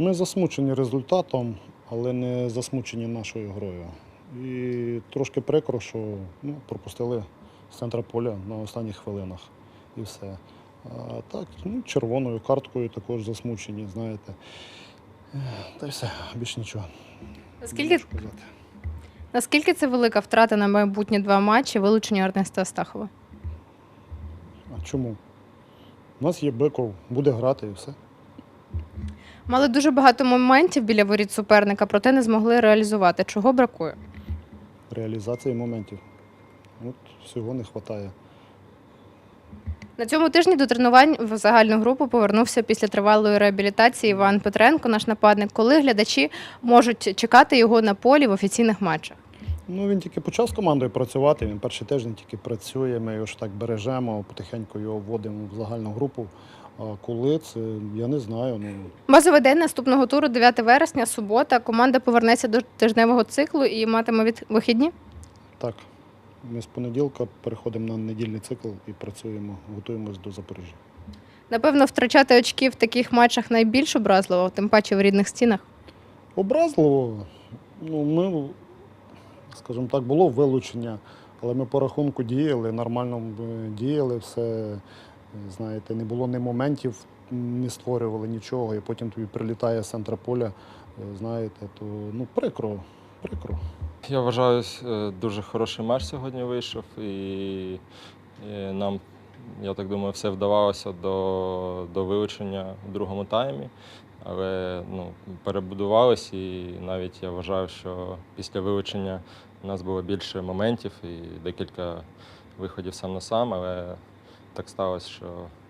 Ми засмучені результатом, але не засмучені нашою грою. І трошки прикро, що ну, пропустили з центра поля на останніх хвилинах і все. А так, ну, червоною карткою також засмучені, знаєте. Та й все, більше нічого. Наскільки, наскільки це велика втрата на майбутні два матчі вилучення Ернеста Астахова? А чому? У нас є Беков, буде грати і все. Мали дуже багато моментів біля воріт суперника, проте не змогли реалізувати. Чого бракує? Реалізації моментів. От всього не вистачає. На цьому тижні до тренувань в загальну групу повернувся після тривалої реабілітації Іван Петренко, наш нападник. Коли глядачі можуть чекати його на полі в офіційних матчах? Ну, він тільки почав з командою працювати, він перший тиждень тільки працює, ми його ж так бережемо, потихеньку його вводимо в загальну групу. А коли це, я не знаю. Ну, Базовий день наступного туру 9 вересня, субота. Команда повернеться до тижневого циклу і матиме від вихідні. так, ми з понеділка переходимо на недільний цикл і працюємо, готуємось до Запоріжжя. Напевно, втрачати очки в таких матчах найбільш образливо, тим паче в рідних стінах. Образливо, ну, ми, скажімо так, було вилучення, але ми по рахунку діяли, нормально е, діяли, все, знаєте, не було ні моментів, не створювали нічого, і потім тобі прилітає з центра поля, е, знаєте, то ну, прикро, прикро. Я вважаю, е, дуже хороший матч сьогодні вийшов, і, і нам, я так думаю, все вдавалося до, до вилучення в другому таймі. Але ну, перебудувались, і навіть я вважаю, що після вилучення у нас було більше моментів і декілька виходів сам на сам, але так сталося, що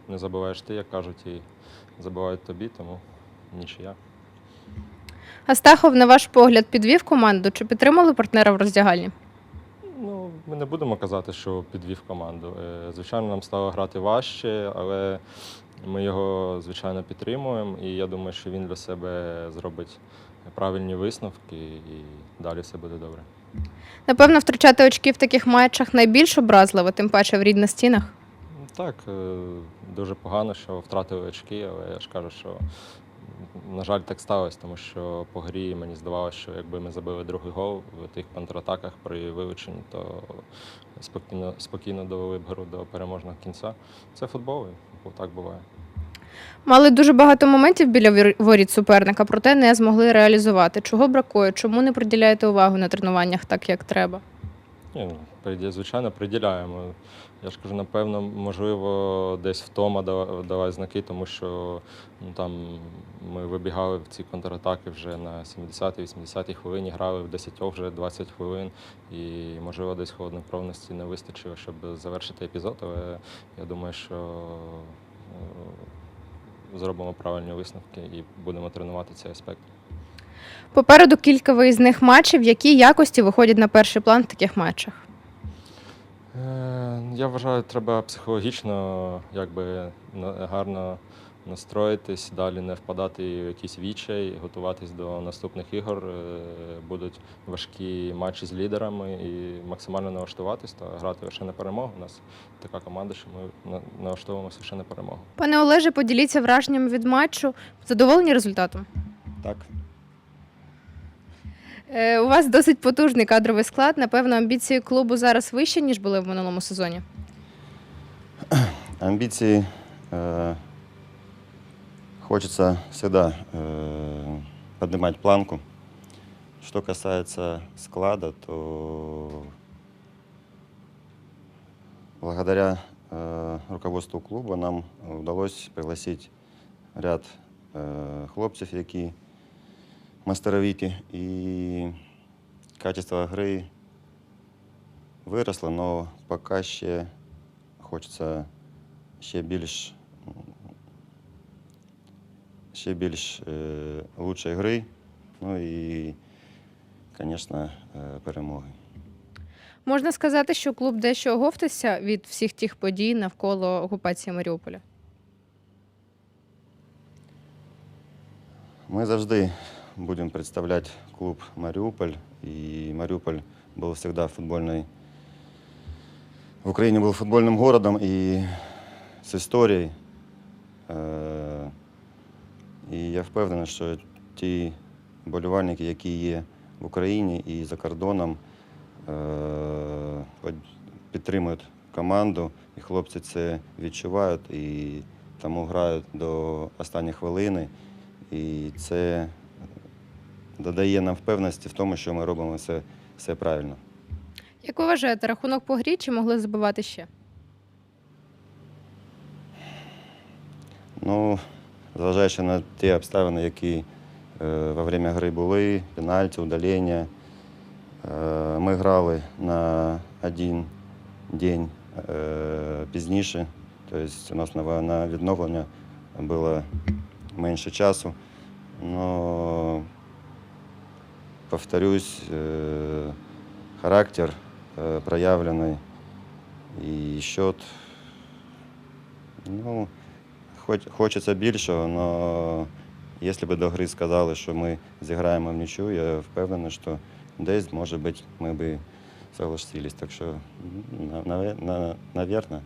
не забуваєш ти, як кажуть, і забувають тобі, тому нічия. Астахов, на ваш погляд, підвів команду чи підтримали партнера в роздягальні? Ну, ми не будемо казати, що підвів команду. Е, Звичайно, нам стало грати важче, але ми його, звичайно, підтримуємо. І я думаю, що він для себе зробить правильні висновки і далі все буде добре. Напевно, втрачати очки в таких матчах найбільш образливо, тим паче в рідних стінах. Так, е, дуже погано, що втратили очки, але я ж кажу, що, на жаль, так сталося, тому що по грі мені здавалося, що якби ми забили другий гол в тих контратаках при вилученні, то спокійно, спокійно довели б гру до переможного кінця. Це футбол, і так буває. Мали дуже багато моментів біля воріт суперника, проте не змогли реалізувати. Чого бракує? Чому не приділяєте увагу на тренуваннях так, як треба? Ні, ну, звичайно, приділяємо. Я ж кажу, напевно, можливо, десь втома дала знаки, тому що ну, там ми вибігали в ці контратаки вже на 70-80-й хвилині, грали в 10 вже 20 хвилин, і, можливо, десь холоднокровності не вистачило, щоб завершити епізод, але я думаю, що е, зробимо правильні висновки і будемо тренувати цей аспект. Попереду кілька виїзних матчів. Які якості виходять на перший план в таких матчах? Е, Я вважаю, треба психологічно якби гарно настроїтись, далі не впадати в якийсь відчай, готуватись до наступних ігор. Е, Будуть важкі матчі з лідерами і максимально налаштуватись та грати лише на перемогу. У нас така команда, що ми налаштовуємося лише на перемогу. Пане Олеже, поділіться враженнями від матчу. Задоволені результатом? Так. Е, у вас досить потужний кадровий склад. Напевно, амбіції клубу зараз вищі, ніж були в минулому сезоні. Амбиции э, хочется всегда э, поднимать планку. Что касается склада, то благодаря э, руководству клуба нам удалось пригласить ряд э, хлопців, які мастеровиті, і качество гри виросло, але поки ще хочеться ще більш, ще більш е, лучшої гри, ну і, звісно, е, перемоги. Можна сказати, що клуб дещо оговтався від всіх тих подій навколо окупації Маріуполя. Ми завжди будемо представляти клуб Маріуполь, і Маріуполь був завжди футбольний. В Україні був футбольним городом з історією. Е, І я впевнений, що ті болівальники, які є в Україні і за кордоном, е, підтримують команду, і хлопці це відчувають і тому грають до останньої хвилини. І це додає нам впевненості в тому, що ми робимо все, все правильно. Як ви вважаєте, рахунок по грі чи могли забивати ще? Ну, зважаючи на ті обставини, які е, во время гри були, пенальті, удалення, е, ми грали на один день е, пізніше. Тобто у нас на, на відновлення було менше часу. Но, повторюсь, е, характер е, проявлений і счет. Ну, Хоч, хочеться більшого, але якщо б до гри сказали, що ми зіграємо в нічю, я впевнений, що десь, може бути, ми б согласились. Так що, на, на, на, навірно.